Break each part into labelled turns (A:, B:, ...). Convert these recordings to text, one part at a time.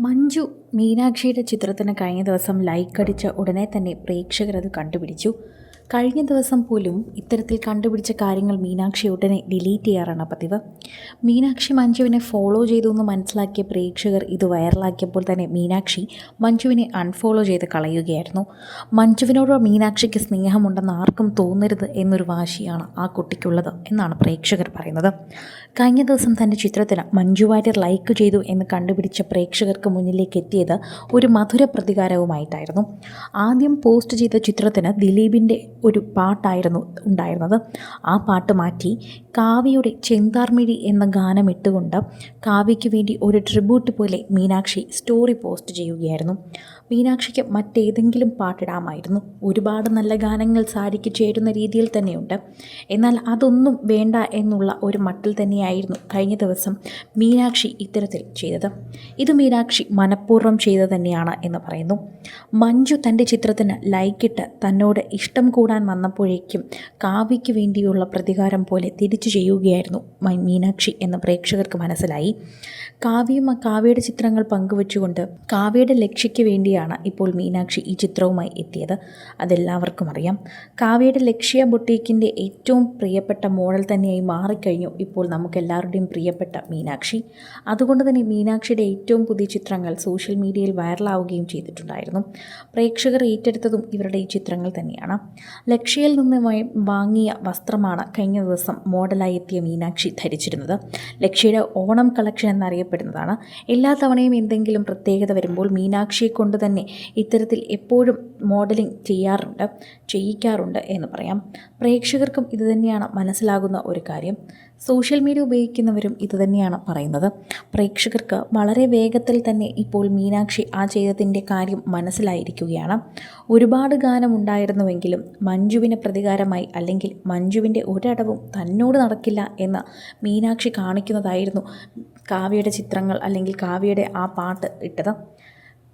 A: മഞ്ജു മീനാക്ഷിയുടെ ചിത്രത്തിന് കഴിഞ്ഞ ദിവസം ലൈക്ക് അടിച്ച ഉടനെ തന്നെ പ്രേക്ഷകരത് കണ്ടുപിടിച്ചു. കഴിഞ്ഞ ദിവസം പോലും ഇത്തരത്തിൽ കണ്ടുപിടിച്ച കാര്യങ്ങൾ മീനാക്ഷി ഉടനെ ഡിലീറ്റ് ചെയ്യാറാണ് പതിവ്. മീനാക്ഷി മഞ്ജുവിനെ ഫോളോ ചെയ്തു എന്ന് മനസ്സിലാക്കിയ പ്രേക്ഷകർ ഇത് വൈറലാക്കിയപ്പോൾ തന്നെ മീനാക്ഷി മഞ്ജുവിനെ അൺഫോളോ ചെയ്ത് കളയുകയായിരുന്നു. മഞ്ജുവിനോട് മീനാക്ഷിക്ക് സ്നേഹമുണ്ടെന്ന് ആർക്കും തോന്നരുത് എന്നൊരു വാശിയാണ് ആ കുട്ടിക്കുള്ളത് എന്നാണ് പ്രേക്ഷകർ പറയുന്നത്. കഴിഞ്ഞ ദിവസം തന്റെ ചിത്രത്തിന് മഞ്ജു വാര്യർ ലൈക്ക് ചെയ്തു എന്ന് കണ്ടുപിടിച്ച പ്രേക്ഷകർക്ക് മുന്നിലേക്ക് എത്തിയത് ഒരു മധുര പ്രതികാരവുമായിട്ടായിരുന്നു. ആദ്യം പോസ്റ്റ് ചെയ്ത ചിത്രത്തിന് ദിലീപിന്റെ ഒരു പാട്ടായിരുന്നു ഉണ്ടായിരുന്നത്. ആ പാട്ട് മാറ്റി കാവ്യയുടെ ചെന്താർമിഴി എന്ന ഗാനം ഇട്ടുകൊണ്ട് കാവ്യയ്ക്ക് വേണ്ടി ഒരു ട്രിബ്യൂട്ട് പോലെ മീനാക്ഷി സ്റ്റോറി പോസ്റ്റ് ചെയ്യുകയായിരുന്നു. മീനാക്ഷിക്ക് മറ്റേതെങ്കിലും പാട്ടിടാമായിരുന്നു ഒരുപാട് നല്ല ഗാനങ്ങൾ സാരിക്ക് ചേരുന്ന രീതിയിൽ തന്നെയുണ്ട്. എന്നാൽ അതൊന്നും വേണ്ട എന്നുള്ള ഒരു മട്ടിൽ തന്നെയായിരുന്നു കഴിഞ്ഞ ദിവസം മീനാക്ഷി ഇത്തരത്തിൽ ചെയ്തത്. ഇത് മീനാക്ഷി മനഃപൂർവം ചെയ്തത് തന്നെയാണ് എന്ന് പറയുന്നു. മഞ്ജു തന്റെ ചിത്രത്തിന് ലൈക്കിട്ട് തന്നോട് ഇഷ്ടം കൂടാൻ വന്നപ്പോഴേക്കും കാവ്യയ്ക്ക് വേണ്ടിയുള്ള പ്രതികാരം പോലെ തിരിച്ചു ചെയ്യുകയായിരുന്നു മീനാക്ഷി എന്ന പ്രേക്ഷകർക്ക് മനസ്സിലായി. കാവ്യം കാവ്യയുടെ ചിത്രങ്ങൾ പങ്കുവച്ചുകൊണ്ട് കാവ്യയുടെ ലക്ഷ്യയ്ക്ക് വേണ്ടിയാണ് ഇപ്പോൾ മീനാക്ഷി ഈ ചിത്രവുമായി എത്തിയത്. അതെല്ലാവർക്കും അറിയാം. കാവ്യയുടെ ലക്ഷ്യ ബൊട്ടീക്കിന്റെ ഏറ്റവും പ്രിയപ്പെട്ട മോഡൽ തന്നെയായി മാറിക്കഴിഞ്ഞു ഇപ്പോൾ നമുക്കെല്ലാവരുടെയും പ്രിയപ്പെട്ട മീനാക്ഷി. അതുകൊണ്ട് തന്നെ മീനാക്ഷിയുടെ ഏറ്റവും പുതിയ ചിത്രങ്ങൾ സോഷ്യൽ മീഡിയയിൽ വൈറലാവുകയും ചെയ്തിട്ടുണ്ടായിരുന്നു. പ്രേക്ഷകർ ഏറ്റെടുത്തതും ഇവരുടെ ഈ ചിത്രങ്ങൾ തന്നെയാണ്. ലക്ഷ്യയിൽ നിന്ന് വാങ്ങിയ വസ്ത്രമാണ് കഴിഞ്ഞ ദിവസം മോഡലായി എത്തിയ മീനാക്ഷി ധരിച്ചിരുന്നത്. ലക്ഷ്യയുടെ ഓണം കളക്ഷൻ എന്നറിയപ്പെടുന്നതാണ്. എല്ലാ തവണയും എന്തെങ്കിലും പ്രത്യേകത വരുമ്പോൾ മീനാക്ഷിയെ കൊണ്ട് തന്നെ ഇത്തരത്തിൽ എപ്പോഴും മോഡലിംഗ് ചെയ്യാറുണ്ട് ചെയ്യിക്കാറുണ്ട് എന്ന് പറയാം. പ്രേക്ഷകർക്കും ഇതുതന്നെയാണ് മനസ്സിലാകുന്ന ഒരു കാര്യം. സോഷ്യൽ മീഡിയ ഉപയോഗിക്കുന്നവരും ഇതുതന്നെയാണ് പറയുന്നത്. പ്രേക്ഷകർക്ക് വളരെ വേഗത്തിൽ തന്നെ ഇപ്പോൾ മീനാക്ഷി ആ ചെയ്തതിന്റെ കാര്യം മനസ്സിലായിരിക്കുകയാണ്. ഒരുപാട് ഗാനം ഉണ്ടായിരുന്നുവെങ്കിലും മഞ്ജുവിന് പ്രതികാരമായി അല്ലെങ്കിൽ മഞ്ജുവിന്റെ ഒരടവും തന്നോട് നടക്കില്ല എന്ന് മീനാക്ഷി കാണിക്കുന്നതായിരുന്നു കാവ്യയുടെ ചിത്രങ്ങൾ അല്ലെങ്കിൽ കാവ്യയുടെ ആ പാട്ട് ഇട്ടത്.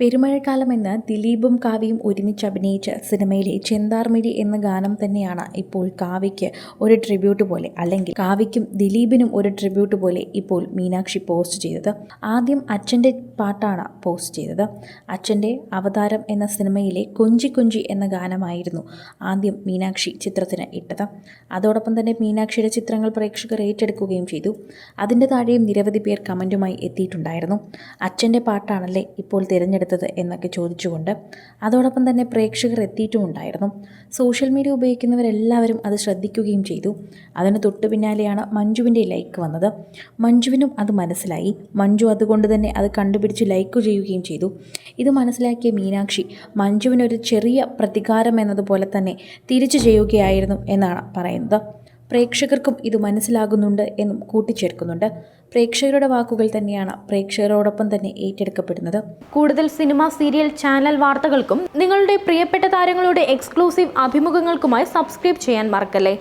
A: പെരുമഴക്കാലം എന്ന ദിലീപും കാവ്യയും ഒരുമിച്ച് അഭിനയിച്ച സിനിമയിലെ ചെന്താർമിഴി എന്ന ഗാനം തന്നെയാണ് ഇപ്പോൾ കാവ്യയ്ക്ക് ഒരു ട്രിബ്യൂട്ട് പോലെ അല്ലെങ്കിൽ കാവ്യയ്ക്കും ദിലീപിനും ഒരു ട്രിബ്യൂട്ട് പോലെ ഇപ്പോൾ മീനാക്ഷി പോസ്റ്റ് ചെയ്തത്. ആദ്യം അച്ഛന്റെ പാട്ടാണ് പോസ്റ്റ് ചെയ്തത്. അച്ഛന്റെ അവതാരം എന്ന സിനിമയിലെ കൊഞ്ചി കൊഞ്ചി എന്ന ഗാനമായിരുന്നു ആദ്യം മീനാക്ഷി ചിത്രത്തിന് ഇട്ടത്. അതോടൊപ്പം തന്നെ മീനാക്ഷിയുടെ ചിത്രങ്ങൾ പ്രേക്ഷകർ ഏറ്റെടുക്കുകയും ചെയ്തു. അതിന്റെ താഴെയും നിരവധി പേർ കമന്റുമായി എത്തിയിട്ടുണ്ടായിരുന്നു. അച്ഛന്റെ പാട്ടാണല്ലേ ഇപ്പോൾ തിരഞ്ഞെടുത്തത് എന്നൊക്കെ ചോദിച്ചുകൊണ്ട് അതോടൊപ്പം തന്നെ പ്രേക്ഷകർ എത്തിയിട്ടുമുണ്ടായിരുന്നു. സോഷ്യൽ മീഡിയ ഉപയോഗിക്കുന്നവരെല്ലാവരും അത് ശ്രദ്ധിക്കുകയും ചെയ്തു. അതിന് തൊട്ടു പിന്നാലെയാണ് മഞ്ജുവിന്റെ ലൈക്ക് വന്നത്. മഞ്ജുവിനും അത് മനസ്സിലായി. മഞ്ജു അതുകൊണ്ട് തന്നെ അത് കണ്ടുപിടിച്ച് ലൈക്ക് ചെയ്യുകയും ചെയ്തു. ഇത് മനസ്സിലാക്കിയ മീനാക്ഷി മഞ്ജുവിനൊരു ചെറിയ പ്രതികാരം എന്നതുപോലെ തന്നെ തിരിച്ചു ചെയ്യുകയായിരുന്നു എന്നാണ് പറയുന്നത്. പ്രേക്ഷകർക്കും ഇത് മനസ്സിലാകുന്നുണ്ട് എന്നും കൂട്ടിച്ചേർക്കുന്നുണ്ട്. പ്രേക്ഷകരുടെ വാക്കുകൾ തന്നെയാണ് പ്രേക്ഷകരോടൊപ്പം തന്നെ ഏറ്റെടുക്കപ്പെടുന്നത്.
B: കൂടുതൽ സിനിമ സീരിയൽ ചാനൽ വാർത്തകൾക്കും നിങ്ങളുടെ പ്രിയപ്പെട്ട താരങ്ങളുടെ എക്സ്ക്ലൂസീവ് അഭിമുഖങ്ങൾക്കുമായി സബ്സ്ക്രൈബ് ചെയ്യാൻ മറക്കല്ലേ?